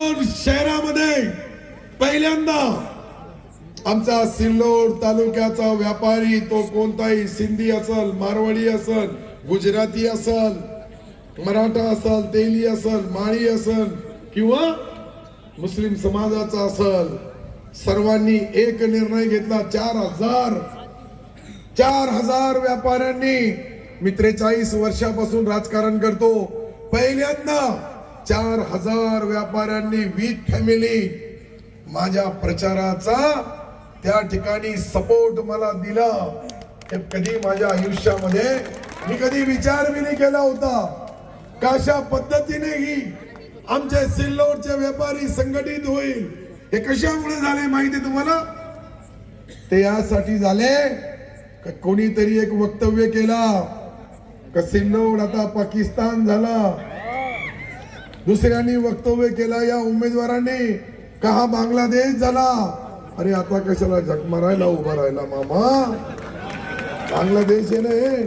शहरामध्ये पहिल्यांदा आमचा सिल्लोड तालुक्याचा व्यापारी तो कोणताही सिंधी असल मारवाडी असल गुजराती असल मराठा असल तेली असल माळी असल किंवा मुस्लिम समाजाचा असल सर्वांनी एक निर्णय घेतला चार हजार चार हजार व्यापाऱ्यांनी मी त्रेचाळीस वर्षापासून राजकारण करतो. पहिल्यांदा चार हजार व्यापाऱ्यांनी वीज फॅमिली माझ्या प्रचाराचा त्या ठिकाणी सपोर्ट मला दिला. हे कधी माझ्या आयुष्यामध्ये मी कधी विचार बी नाही केला होता. कशा पद्धतीने ही आमचे सिल्लोडचे व्यापारी संघटित होईल हे कशामुळे झाले माहिती तुम्हाला? ते यासाठी झाले कोणीतरी एक वक्तव्य केला का सिल्लोड आता पाकिस्तान झाला? दुसऱ्यांनी वक्तव्य केला या उमेदवारांनी. का हा बांगलादेश झाला? अरे आता कशाला झक मारायला उभा राहिला मामा? बांगलादेश आहे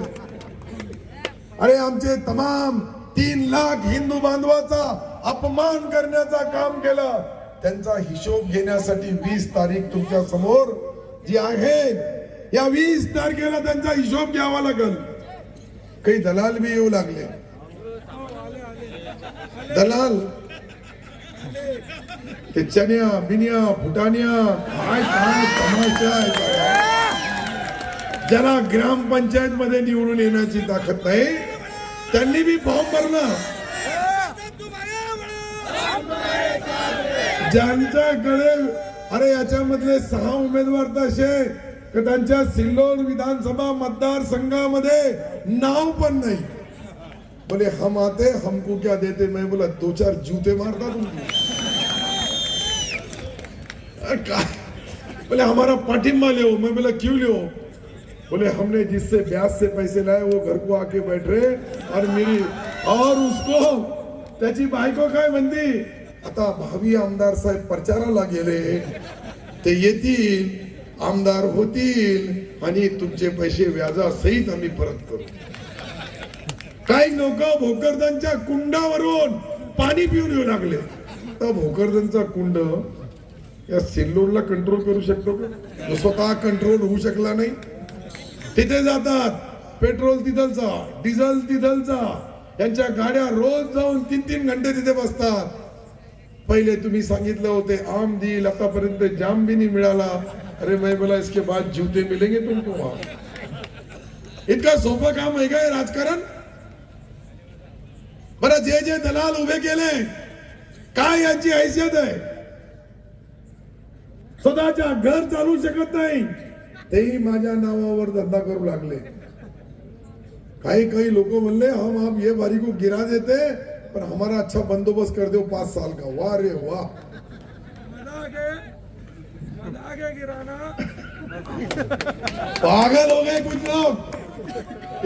अरे आमचे तमाम तीन लाख हिंदू बांधवाचा अपमान करण्याचा काम केलं. त्यांचा हिशोब घेण्यासाठी वीस तारीख तुमच्यासमोर जी आहे. या वीस तारखेला त्यांचा हिशोब घ्यावा लागल. काही दलाल बी येऊ लागले. दलाल। ते चण्या बिन्या फुटाण्या काय काय तमाशा आहे ज्याला ग्रामपंचायत मध्ये निवडून येण्याची ताकद नाही त्यांनी बी फॉर्म भरला. ज्यांच्याकडे अरे याच्यामधले सहा उमेदवार तर असे त्यांच्या सिल्लोड विधानसभा मतदारसंघामध्ये नाव पण नाही. बोले हम आते हमको क्या देते? मैं बोला दो चार जूते मारता तुमको। बोले हमारा पाठिंबा ले मैं बोला क्यों ले बोले हमने जिससे ब्याज से पैसे लाए वो घर को आके बैठ रहे और मेरी और उसको त्याची बायको काय म्हणते आता भावी आमदार साहेब प्रचाराला गेले ते येतील आमदार होतील आणि तुमचे पैसे व्याजासहित आम्ही परत करू। काही लोक भोकरदनच्या कुंडावरून पाणी पिऊन येऊ लागले. तर भोकरदनचा कुंड या सिल्लोडला कंट्रोल करू शकतो का? स्वतः कंट्रोल होऊ शकला नाही. तिथे जातात. पेट्रोल तिथलचा डिझेल तिथलचा. यांच्या गाड्या रोज जाऊन तीन तीन घंटे तिथे बसतात. पहिले तुम्ही सांगितलं होते आम देईल आतापर्यंत जाम भी नाही मिळाला. अरे मैं बोला इसके बाद जीवते मिलेंगे तुमको. वहां इतका सोपं काम आहे काय राजकारण? बरं जे जे दलाल उभे केले काय यांची हैसियत आहे? स्वतःच्या घर चालू शकत नाही. तेही माझ्या नावावर धंदा करू लागले. काही काही लोक म्हणले हम आप ये बारी को गिरा देते पर हमारा अच्छा बंदोबस्त कर दो पाँच साल का. वाह रे वाह. पागल हो गए कुछ लोग.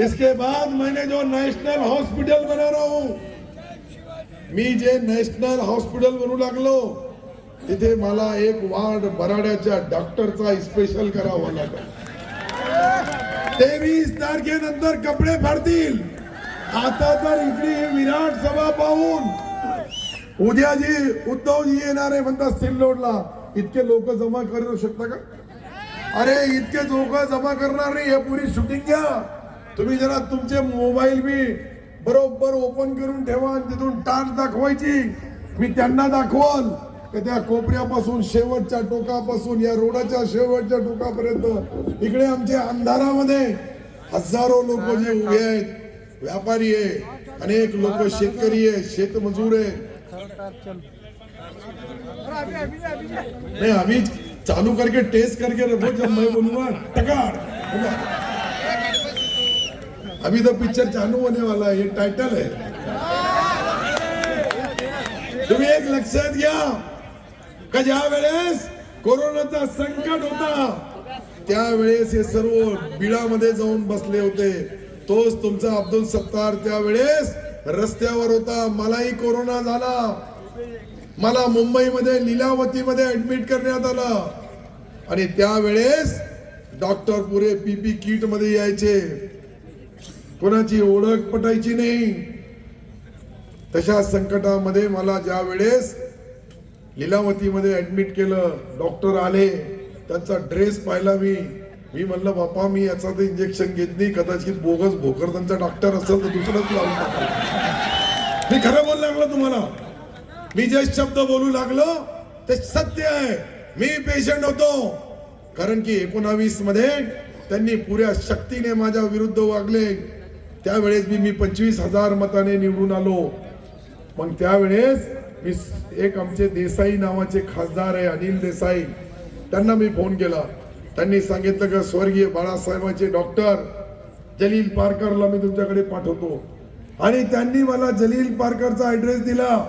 इसके बाद मैंने जो नेशनल हॉस्पिटल बना रहा हूं मी जे नॅशनल हॉस्पिटल बनू लागलो तिथे मला एक वार्ड बराड्याच्या डॉक्टरचा स्पेशल करावा लागला. तेवीस तारखेनंतर कपडे फाडतील. आता तर इकडे विराट सभा पाहून उद्या जी उद्धवजी येणार आहे म्हणतात सिल्लोडला इतके लोक जमा करू शकता का? अरे इतके लोक जमा करणार नाही हे पुरी शूटिंग घ्या. तुम्ही जरा तुमचे मोबाईल बी बरोबर ओपन करून ठेवा तिथून टाच दाखवायची. मी त्यांना दाखवल त्या कोपऱ्यापासून शेवटच्या टोकापासून या रोडाच्या शेवटच्या टोकापर्यंत. इकडे आमच्या अंधारामध्ये हजारो लोक जे उभे आहेत व्यापारी आहे अनेक लोक शेतकरी आहे शेतमजूर आहे. नहीं अभी चालू करके टेस्ट करके रखो जब मैं बोलूंगा टकार अभी तो पिक्चर चालू होने वाला है ये टाइटल है। तुम्ही एक लक्षात घ्या का ज्या वेळेस कोरोनाचा संकट होता। त्यावेळेस हे सर्व बिळामध्ये जाऊन बसले होते. तोच तुमचा अब्दुल सत्तार त्यावेळेस रस्त्यावर होता. मलाही कोरोना झाला. मला मुंबईमध्ये लिलावतीमध्ये ऍडमिट करण्यात आलं. आणि त्यावेळेस डॉक्टर पुरे पीपी किटमध्ये यायचे. कोणाची ओळख पटायची नाही. तशा संकटामध्ये मला ज्या वेळेस लिलावतीमध्ये ऍडमिट केलं डॉक्टर आले त्यांचा ड्रेस पाहिला मी. मी म्हणलं बापा मी याचा तर इंजेक्शन घेत नाही. कदाचित बोगस त्यांचा डॉक्टर असेल तर दुसरंच लावून मी खरं बोल लागलो तुम्हाला. मी जे शब्द बोलू लागलो ते सत्य आहे. मी पेशंट होतो. कारण की एकोणावीसमध्ये त्यांनी पुऱ्या शक्तीने माझ्या विरुद्ध वागले. त्यावेळेस मी मी पंचवीस हजार मताने निवडून आलो. मग त्यावेळेस मी एक आमचे देसाई नावाचे खासदार आहे अनिल देसाई. त्यांना मी फोन केला. त्यांनी सांगितलं का स्वर्गीय बाळासाहेबांचे डॉक्टर जलील पारकरला मी तुमच्याकडे पाठवतो. आणि त्यांनी मला जलील पारकरचा ऍड्रेस दिला.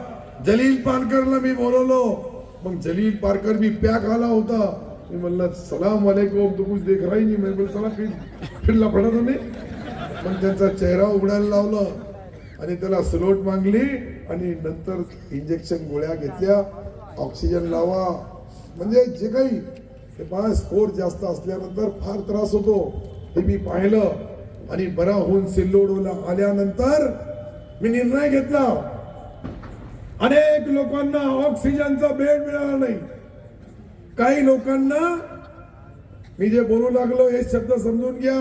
जलील पारकरला मी बोलवलो. मग जलील पारकर मी पॅक आला होता. मी म्हणलं सलाम वालेकुम तू कुछ देख रहा ही नहीं. मैं बोल फिर फिर लफडा तो नाही? पण त्यांचा चेहरा उघडायला लावलं आणि त्याला स्लोट मागली आणि नंतर इंजेक्शन गोळ्या घेतल्या ऑक्सिजन लावा. म्हणजे जे काही ते मला स्कोर जास्त असल्यानंतर फार त्रास होतो. हे मी पाहिलं आणि बरा होऊन सिल्लोडला आल्यानंतर मी निर्णय घेतला. अनेक लोकांना ऑक्सिजनचा बेड मिळाला नाही. काही लोकांना मी जे बोलू लागलो हे शब्द समजून घ्या.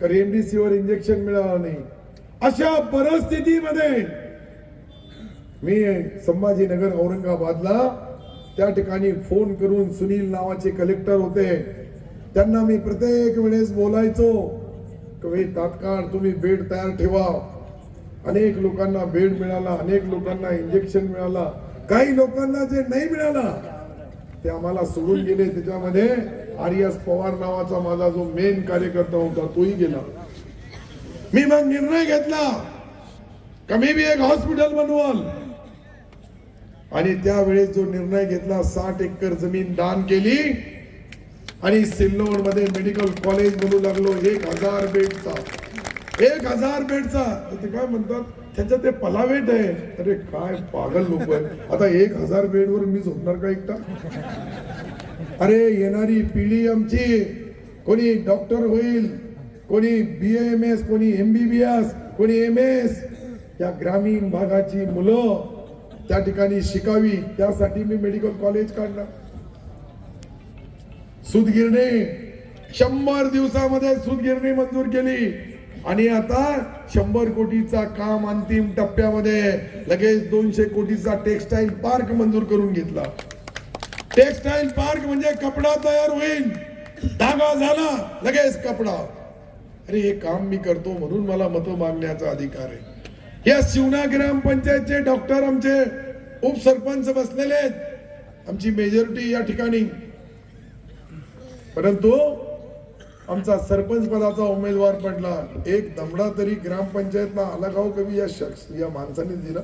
का रेमडेसिवीर इंजेक्शन मिळालं नाही. अशा परिस्थितीमध्ये मी संभाजीनगर औरंगाबादला त्या ठिकाणी फोन करून सुनील नावाचे कलेक्टर होते. त्यांना मी प्रत्येक वेळेस बोलायचो की तात्काळ तुम्ही बेड तयार ठेवा. अनेक लोकांना बेड मिळाला अनेक लोकांना इंजेक्शन मिळाला. काही लोकांना जे नाही मिळाला ते आम्हाला सोडून गेले. त्याच्यामध्ये आर्यस पवार नावाचा माझा जो मेन कार्यकर्ता होता तोही गेला. मी मग निर्णय घेतला का मी बी एक हॉस्पिटल बनवल? आणि त्यावेळेस जो निर्णय घेतला साठ एकर जमीन दान केली आणि सिल्लोडमध्ये मेडिकल कॉलेज बनू लागलो एक हजार बेडचा. एक हजार बेडचा. तर ते काय म्हणतात त्याच्यात ते पलावेट आहे. अरे काय पागल लोक आहे आता एक हजार बेडवर मी झोपणार का एकटा? अरे येणारी पिढी आमची कोणी डॉक्टर होईल कोणी बी एम एस कोणी एमबीबीएस कोणी एम एस या ग्रामीण भागाची मुलं त्या ठिकाणी शिकावी त्यासाठी मी मेडिकल कॉलेज काढलं सुदगिरणी शंभर दिवसामध्ये सुदगिरणी मंजूर केली. आणि आता शंभर कोटीचा काम अंतिम टप्प्यामध्ये लगेच दोनशे कोटीचा टेक्सटाईल पार्क मंजूर करून घेतला. टेक्सटाईल पार्क म्हणजे कपडा तयार होईल. धागा झाला लगेच कपडा. अरे हे काम मी करतो म्हणून मला मत मागण्याचा अधिकार आहे. या शिवना ग्रामपंचायतचे डॉक्टर आमचे उपसरपंच बसलेले आहेत. आमची मेजॉरिटी या ठिकाणी. परंतु आमचा सरपंच पदाचा उमेदवार पडला. एक दमडा तरी ग्रामपंचायतला आला गाव कवी या शख्स या माणसाने दिला.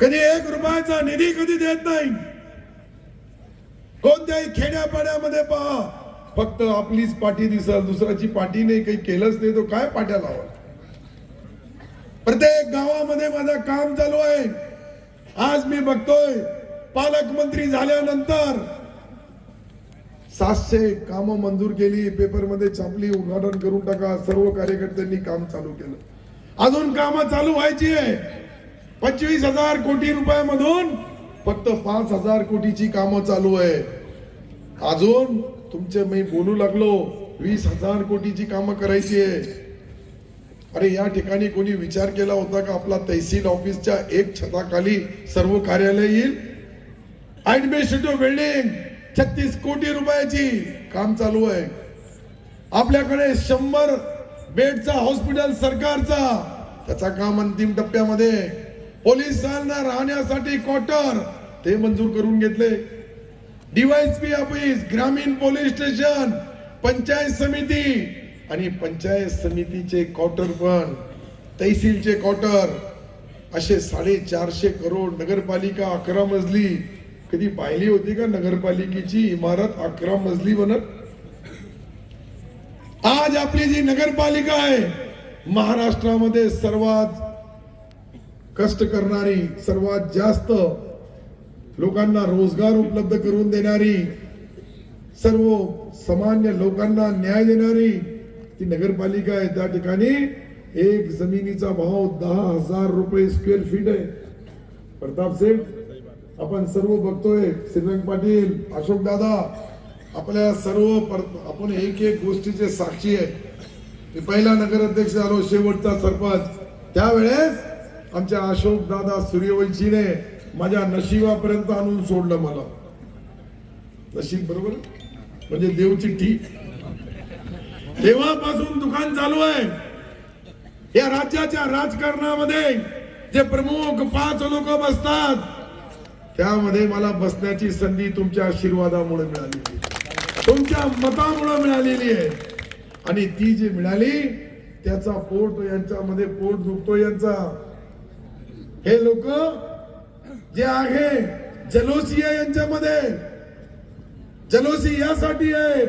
कधी एक रुपयाचा निधी कधी देत नाही. कोणत्याही खेड्यापाड्यामध्ये पहा. फक्त आपलीच पाठी दिसल दुसऱ्याची पाठी नाही काही केलंच नाही तो काय पाट्या लावा प्रत्येक गावामध्ये माझं काम चालू आहे. आज मी बघतोय पालकमंत्री झाल्यानंतर सातशे काम मंजूर केली पेपरमध्ये छापली उद्घाटन करून टाका सर्व कार्यकर्त्यांनी काम चालू केलं. अजून काम चालू व्हायची आहे. पंचवीस हजार कोटी रुपयामधून फक्त पाच हजार कोटीची कामं चालू आहे अजून तुमचे मी बोलू लागलो वीस हजार कोटीची कामं करायची आहे. अरे या ठिकाणी कोणी विचार केला होता का आपला तहसील ऑफिसच्या एक छताखाली सर्व कार्यालय येईल? ऍडमिनिस्ट्रेटिव्ह बिल्डिंग छत्तीस कोटी रुपयाची काम चालू आहे. आपल्याकडे शंभर बेडचा हॉस्पिटल सरकारचा त्याचा काम अंतिम टप्प्यामध्ये. पोलिसांना राहण्यासाठी क्वार्टर. ते मंजूर करून घेतले. डीवायसपी ऑफिस ग्रामीण पोलीस स्टेशन पंचायत समिती आणि पंचायत समितीचे क्वार्टर पण. तहसीलचे क्वार्टर. असे साडेचारशे करोड नगरपालिका अकरा मजली. कधी पाहिली होती का नगरपालिकेची इमारत अकरा मजली बनत? आज आपली जी नगरपालिका आहे महाराष्ट्रामध्ये सर्वात कष्ट करणारी सर्वात जास्त लोकांना रोजगार उपलब्ध करून देणारी सर्व सामान्य लोकांना न्याय देणारी ती नगरपालिका आहे. त्या ठिकाणी एक जमिनीचा भाव दहा हजार रुपये स्क्वेअर फीट आहे. प्रताप सेठ आपण सर्व बघतोय. श्रीरंग पाटील अशोक दादा आपल्या सर्व आपण एक एक गोष्टीचे साक्षी आहे. मी पहिला नगराध्यक्ष झालो शेवटचा सरपंच. त्यावेळेस आमच्या अशोक दादा सूर्यवंशीने माझ्या नशिबापर्यंत आणून सोडलं मला. नशीब बरोबर? म्हणजे देवची ठीक तेव्हापासून दुकान चालू आहे. या राज्याच्या राजकारणामध्ये जे प्रमुख पाच लोक बसतात त्यामध्ये मला बसण्याची संधी तुमच्या आशीर्वादामुळे मिळाली तुमच्या मतामुळे मिळालेली आहे. आणि ती जी मिळाली त्याचा पोट यांच्यामध्ये पोट दुखतो यांचा. हे लोक जे आहे जलोसी आहे यांच्यामध्ये. जलोसी यासाठी आहे.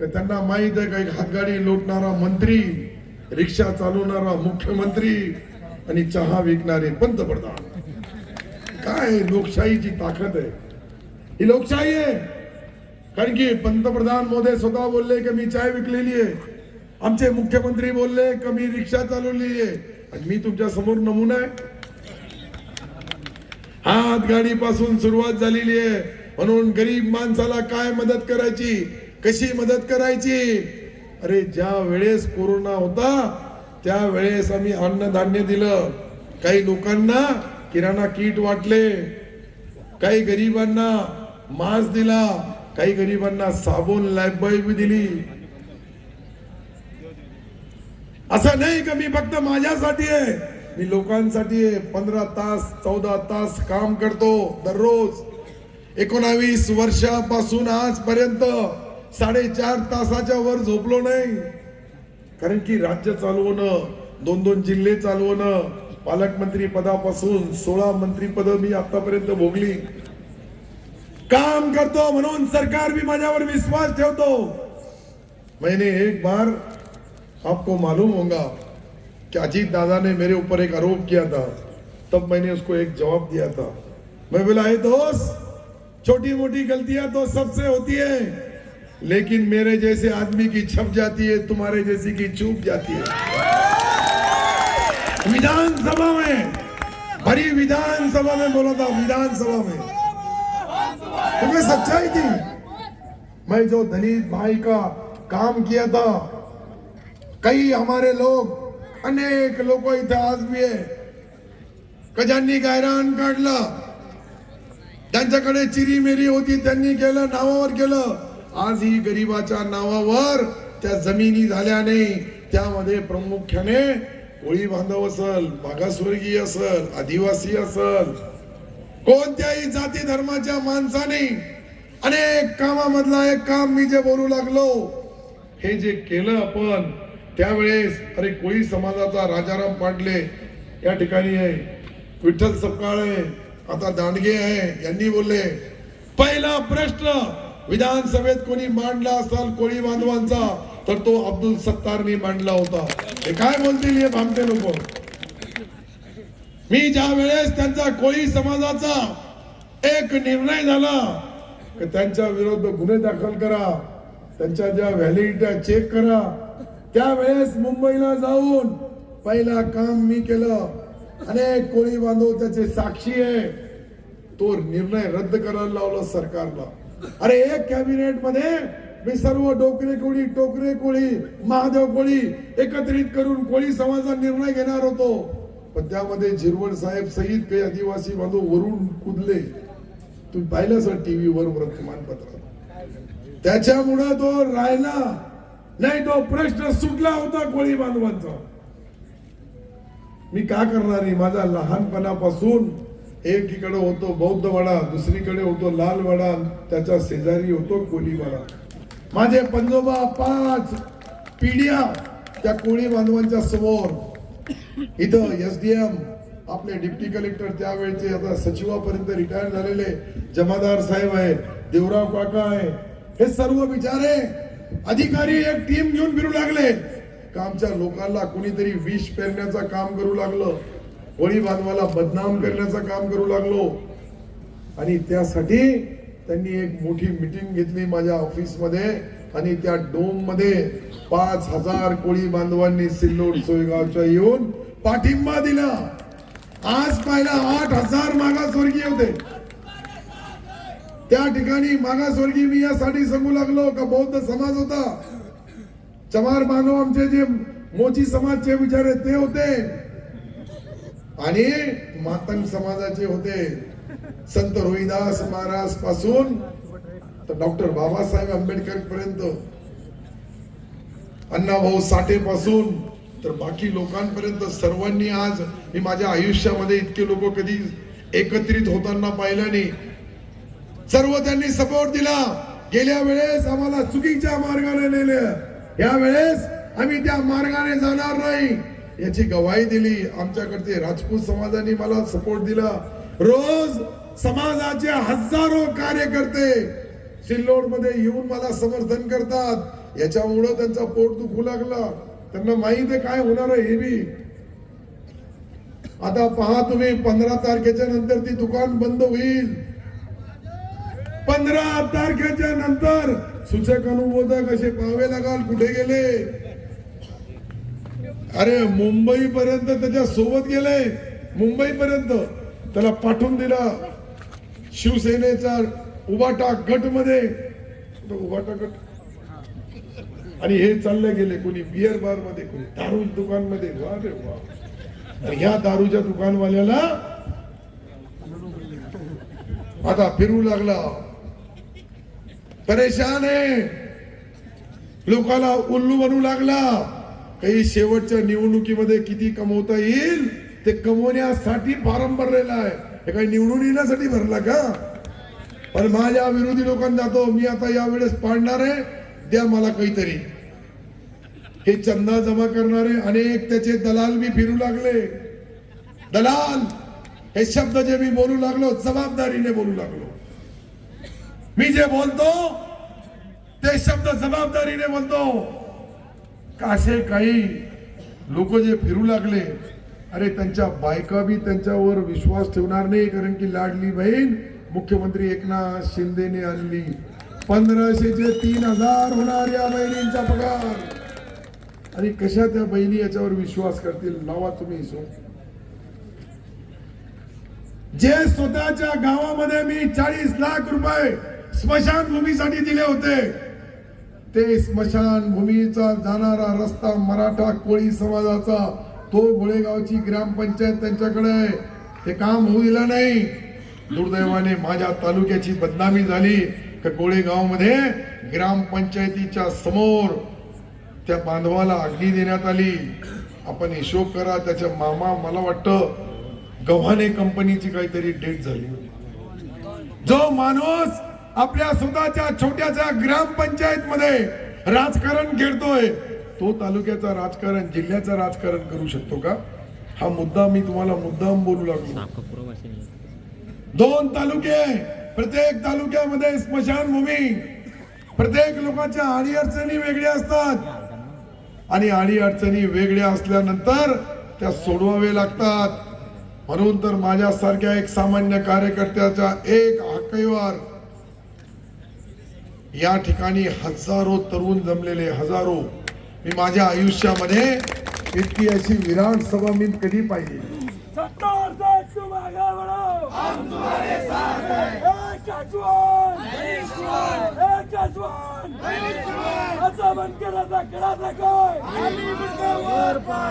का त्यांना माहीत आहे का एक हातगाडी लोटणारा मंत्री रिक्षा चालवणारा मुख्यमंत्री आणि चहा विकणारे पंतप्रधान. काय लोकशाहीची ताकद आहे. ही लोकशाही आहे. कारण की पंतप्रधान मोदी स्वतः बोलले की मी चाय विकलेली आहे. आमचे मुख्यमंत्री बोलले की मी रिक्षा चालवलेली आहे. आणि मी तुमच्यासमोर नमुना आहे. हात गाडी पासून सुरुवात झालेली आहे. म्हणून गरीब माणसाला काय मदत करायची? कशी मदत करायची? अरे ज्या वेळेस कोरोना होता त्या वेळेस आम्ही अन्नधान्य दिलं. काही लोकांना किराणा किट वाटले. काही गरिबांना मास्क दिला. काही गरिबांना साबण लाईफबॉय बी दिली. असं नाही का मी फक्त माझ्यासाठी आहे? मी लोकांसाठी पंधरा तास चौदा तास काम करतो दररोज. एकोणावीस वर्षापासून आजपर्यंत साडेचार तासाच्या वर झोपलो नाही. कारण की राज्य चालवणं दोन दोन जिल्हे चालवणं पालकमंत्री पदापासून सोळा मंत्री पद मी आतापर्यंत भोगली. काम करतो म्हणून सरकार भी माझ्यावर विश्वास ठेवतो. मैंने एक बार आपको मालूम होगा कि अजीत दादा ने मेरे ऊपर एक आरोप किया था, तब मैंने उसको एक जवाब दिया था। मैं बोला, हे दोस्त छोटी मोटी गलतियाँ तो सबसे होती है, लेकिन मेरे जैसे आदमी की छप जाती है, तुम्हारे जैसी की चूक जाती है। विधानसभा में, भरी विधानसभा में बोला था, विधानसभा में। तुम्हें सच्चाई थी। मैं जो दलित भाई का काम किया था, कई हमारे लोग अनेक लोक इथे आज बी आहे का ज्यांनी गायरान काढलं. त्यांच्याकडे चिरी मेरी होती त्यांनी केलं नावावर केलं. आज ही गरिबाच्या नावावर त्या जमिनी झाल्या नाही त्यामध्ये प्रामुख्याने कोळी बांधव असल मागासवर्गीय असल आदिवासी असल कोणत्याही जाती धर्माच्या माणसाने अनेक कामामधला एक काम मी जे बोलू लागलो हे जे केलं आपण त्यावेळेस अरे कोळी समाजाचा राजाराम पाटले या ठिकाणी आहे. विठ्ठल सपकाळे आहे आता दांडगे आहे यांनी बोलले पहिला प्रश्न विधानसभेत कोणी मांडला असाल कोळी बांधवांचा तर तो अब्दुल सत्तारनी मांडला होता. हे काय बोलतील हे भामते लोक? मी ज्या वेळेस त्यांचा कोळी समाजाचा एक निर्णय झाला त्यांच्या विरुद्ध गुन्हे दाखल करा त्यांच्या ज्या व्हॅलिडिटी चेक करा त्यावेळेस मुंबईला जाऊन पहिला काम मी केलं. अनेक कोळी बांधव त्याचे साक्षी आहे. तो निर्णय रद्द करायला लावला सरकारला. अरे एक कॅबिनेटमध्ये मी सर्व डोकरे कोळी टोकरे कोळी महादेव कोळी एकत्रित करून कोळी समाजाचा निर्णय घेणार होतो. पण त्यामध्ये झिरवण साहेब सहित काही आदिवासी बांधव वरून कुदले. तुम्ही पाहिलं सर टीव्हीवर वर्तमानपत्रात त्याच्यामुळे तो राहिला. नाही तो प्रश्न सुटला होता कोळी बांधवांचा. मी का करणार आहे? माझा लहानपणापासून एकीकडे होतो बौद्ध वडा दुसरीकडे होतो लाल वडा त्याच्या शेजारी होतो कोळी वडा. माझे पंजोबा पाच पिढ्या त्या कोळी बांधवांच्या समोर. इथं एस डी एम आपले डिप्टी कलेक्टर त्यावेळेचे आता सचिवापर्यंत रिटायर झालेले जमादार साहेब आहे देवराव काका आहे हे सर्व बिचारे अधिकारी एक टीम घेऊन फिरू लागले. का आमच्या लोकांना कुणीतरी विष पेरण्याचं काम करू लागलं? होळी बांधवाला बदनाम करण्याचं काम करू लागलो. आणि त्यासाठी त्यांनी एक मोठी मिटिंग घेतली माझ्या ऑफिसमध्ये आणि त्या डोममध्ये पाच हजार कोळी बांधवांनी सिल्लोड सोयगावच्या येऊन पाठिंबा दिला. आज पाहिला आठ हजार मागासवर्गीय होते. त्या ठिकाणी मागासवर्गीय मी यासाठी सांगू लागलो का बौद्ध समाज होता. चमार मानव आमचे जे मोची समाजचे विचार आहेत ते होते. आणि मातंग समाजाचे होते. संत रोहिदास महाराजपासून तर डॉक्टर बाबासाहेब आंबेडकर पर्यंत. अण्णाभाऊ साठे पासून तर बाकी लोकांपर्यंत सर्वांनी आज मी माझ्या आयुष्यामध्ये इतके लोक कधी एकत्रित होताना पाहिलं नाही. सर्व त्यांनी सपोर्ट दिला. गेल्या वेळेस आम्हाला चुकीच्या मार्गाने नेलं. या वेळेस आम्ही त्या मार्गाने जाणार नाही. याची गवाही दिली. आमच्याकडचे राजपूत समाजाने मला सपोर्ट दिला. रोज समाजाचे हजारो कार्यकर्ते सिल्लोडमध्ये येऊन मला समर्थन करतात. याच्यामुळं त्यांचा पोट दुखू लागला. त्यांना माहीत आहे काय होणार आहे हे बी. आता पहा तुम्ही पंधरा तारखेच्या नंतर ती दुकान बंद होईल. पंधरा तारखेच्या नंतर सूचक अनुबोधक असे पाहावे लागाल. कुठे गेले? अरे मुंबई पर्यंत त्याच्या सोबत गेले. मुंबई पर्यंत त्याला पाठवून दिला. शिवसेनेचा उबाटा गटमध्ये उभाटा गट. आणि हे चालले गेले कोणी? बियर बारमध्ये कोणी दारू दुकानमध्ये वा रे वा. तर ह्या दारूच्या दुकानवाल्याला आता फिरू लागला. परेशान आहे. लोकाला उल्लू बनू लागला. काही शेवटच्या निवडणुकीमध्ये किती कमवता येईल ते कमवण्यासाठी फारम भरलेला आहे. हे काही निवडून येण्यासाठी भरला का? पण माझ्या विरोधी लोकांना जातो मी आता यावेळेस पाडणार आहे द्या मला काहीतरी. हे चंदा जमा करणारे अनेक त्याचे दलाल मी फिरू लागले. दलाल हे शब्द जे मी बोलू लागलो जबाबदारीने बोलू लागलो. मी जे बोलतो ते शब्द जबाबदारीने बोलतो. कासे काही लोक जे फिरू लागले अरे त्यांच्या बायका बी त्यांच्यावर विश्वास ठेवणार नाही कारण की लाडली बहीण मुख्यमंत्री एकनाथ शिंदेने आणली. पंधराशेचे तीन हजार होणार या बहिणींचा पगार. आणि कशा त्या बहिणी याच्यावर विश्वास करतील लावा तुम्ही सो जे स्वतःच्या गावामध्ये मी चाळीस लाख रुपये स्मशानभूमीसाठी दिले होते. ते स्मशानभूमीचा जाणारा रस्ता मराठा कोळी समाजाचा. तो गोळेगावची ग्रामपंचायत त्यांच्याकडे ते काम होऊ दिलं नाही. दुर्दैवाने माझ्या तालुक्याची बदनामी झाली. का गोळेगावमध्ये ग्रामपंचायतीच्या समोर त्या बांधवाला अग्नी देण्यात आली. आपण हिशोब करा त्याच्या मामा मला वाटतं गव्हाणे कंपनीची काहीतरी डेट झाली जो माणूस आपल्या स्वतःच्या छोट्याच्या ग्रामपंचायत मध्ये राजकारण खेळतोय तो तालुक्याचा राजकारण जिल्ह्याचं राजकारण करू शकतो का? हा मुद्दा मी तुम्हाला मुद्दाम बोलू लागलो. दोन तालुके प्रत्येक तालुक्यामध्ये स्मशानभूमी प्रत्येक लोकांच्या अडी अडचणी वेगळ्या असतात. आणि अडी अडचणी वेगळ्या असल्यानंतर त्या सोडवावे लागतात. म्हणून तर माझ्यासारख्या एक सामान्य कार्यकर्त्याच्या एक हाकेवर या ठिकाणी हजारो तरुण जमलेले हजारो. मी माझ्या आयुष्यामध्ये इतकी अशी विराट सभा मी कधी पाहिली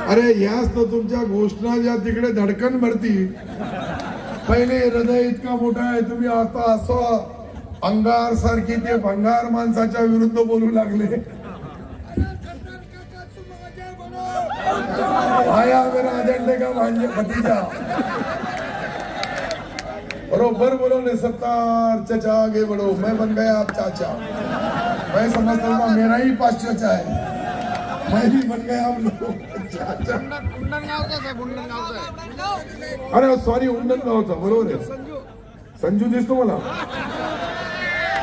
अरे याच तर तुमच्या घोषणा ज्या तिकडे धडकन भरती. पहिले हृदय इतका मोठा आहे तुम्ही आता असं अंगार सारखी ते भंगार माणसाच्या विरुद्ध बोलू लागले. आया मेरा अजेंडे का भांजे भतीजा? बरोबर बोलो ने सत्तार चचा आगे बढ़ो मैं बन गया आप चाचा. मैं समझता हूँ मेरा ही पास चाचा है. मैं भी बन गया आप लोग चाचा. अरे सॉरी उंडन गावचा बरोबर आहे. संजू दिसतो मला.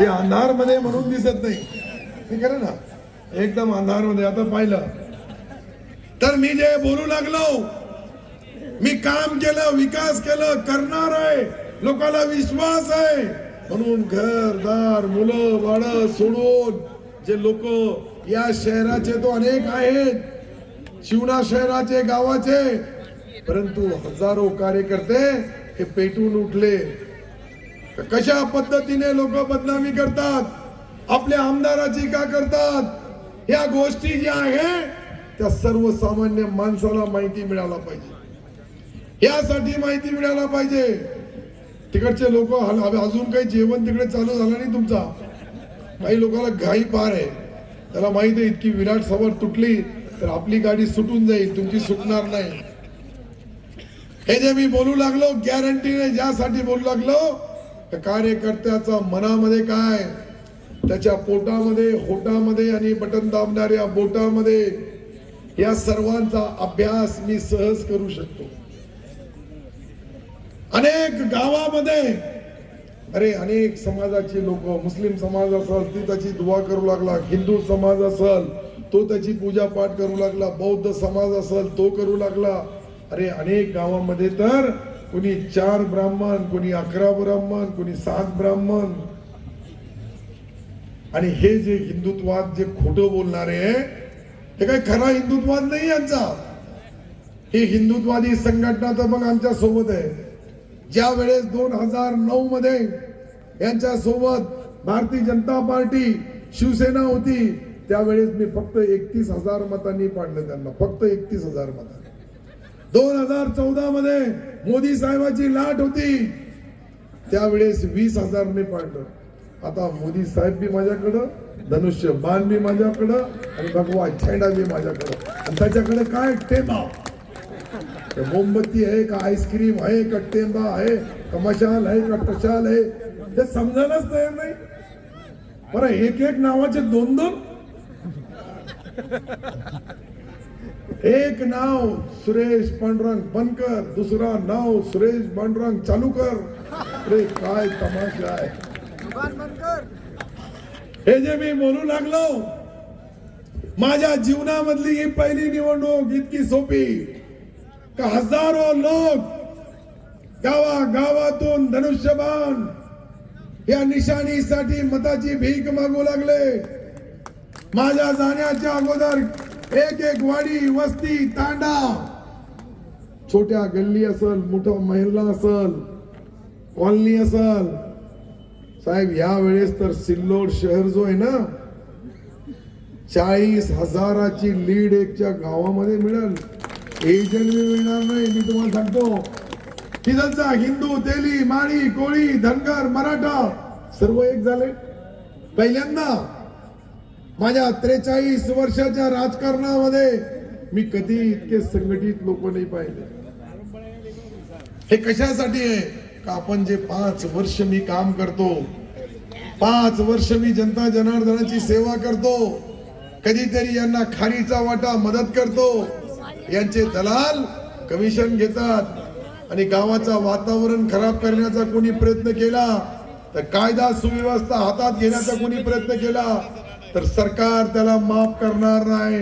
ते अंधारमध्ये म्हणून दिसत नाही. ठीक आहे ना? एकदम अंधारमध्ये आता पाहिलं. तर मी जे बोलू लागलो मी काम केलं विकास केलं करणार आहे. लोकांना विश्वास आहे. म्हणून घरदार मुलं बाळ सोडून जे लोक या शहराचे तो अनेक आहेत. शिवना शहराचे गावाचे. परंतु हजारो कार्यकर्ते हे पेटून उठले. कशा पद्धतीने लोक बदनामी करतात? आपल्या आमदाराची का करतात? या गोष्टी ज्या आहे त्या सर्वसामान्य माणसाला माहिती मिळायला पाहिजे. यासाठी माहिती मिळायला पाहिजे. तिकडचे लोक अजून काही जेवण तिकडे चालू झालं नाही तुमचा. काही लोकांना घाई पार आहे. त्याला माहीत आहे इतकी विराट सभा तुटली तर आपली गाडी सुटून जाईल तुमची सुटणार नाही. हे जे मी बोलू लागलो गॅरंटीने ज्यासाठी बोलू लागलो तर कार्यकर्त्याचा मनामध्ये काय? त्याच्या पोटामध्ये होटामध्ये आणि बटन दाबणाऱ्या बोटामध्ये या सर्वांचा अभ्यास मी सहज करू शकतो. अनेक गावामध्ये अरे अनेक समाजाची लोक मुस्लिम समाज असल ती त्याची दुवा करू लागला हिंदू समाज असल तो त्याची पूजा पाठ करू लागला बौद्ध समाज असल तो करू लागला. अरे अनेक गावामध्ये तर कोणी चार ब्राह्मण कोणी अकरा ब्राह्मण कोणी सात ब्राह्मण. आणि हे जे हिंदुत्वात जे खोटं बोलणारे हे काही खरा हिंदुत्वाद नाही यांचा ही हिंदुत्वादी संघटना तर मग आमच्यासोबत आहे. ज्या वेळेस दोन हजार नऊ मध्ये यांच्या सोबत भारतीय जनता पार्टी शिवसेना होती त्यावेळेस मी फक्त एकतीस हजार मतांनी पाडलं त्यांना. फक्त एकतीस हजार मतांनी. दोन हजार चौदा मध्ये मोदी साहेबाची लाट होती. त्यावेळेस वीस हजारने पाडलं. आता मोदी साहेब बी माझ्याकडं धनुष्य बाण बी माझ्याकडं आणि भगवा छेडा बी माझ्याकडं. आणि त्याच्याकडे काय टेमा मोमबत्ती आहे का आईस्क्रीम आहे का टेंबा आहे? का मशाल आहे का टशाल आहे? ते समजायलाच तयार नाही. बरं एक एक नावाचे दोन दोन एक नाव सुरेश पांडुरंग बनकर दुसरा नाव सुरेश पांडुरंग चालूकर. अरे काय तमाशा आहे. हे जे मी बोलू लागलो माझ्या जीवनामधली ही पहिली निवडणूक इतकी सोपी का हजारो लोक गावा गावातून धनुष्यबाण या निशाणीसाठी मताची भीक मागू लागले. माझ्या जाण्याच्या अगोदर एक एक वाडी वस्ती तांडा. छोट्या गल्ली असल मोठं महिला असल कॉलनी असल. साहेब या वेळेस तर सिल्लोड शहर जो आहे ना चाळीस हजाराची लीड एकच्या गावामध्ये मिळेल. एजंट मी मिळणार नाही मी तुम्हाला सांगतो. तिथलचा हिंदू तेली माळी कोळी धनगर मराठा सर्व एक झाले. पहिल्यांदा माझ्या त्रेचाळीस वर्षाच्या राजकारणामध्ये मी कधी इतके संघटित लोक नाही पाहिले. हे कशासाठी आहे? का आपण जे पाच वर्ष मी काम करतो पाच वर्ष मी जनता जनार्दनाची सेवा करतो कधीतरी यांना खारीचा वाटा मदत करतो यांचे दलाल कमिशन घेतात आणि गावाचा वातावरण खराब करण्याचा कोणी प्रयत्न केला तर कायदा सुव्यवस्था हातात घेण्याचा कोणी प्रयत्न केला तर सरकार त्याला माफ करणार नाही.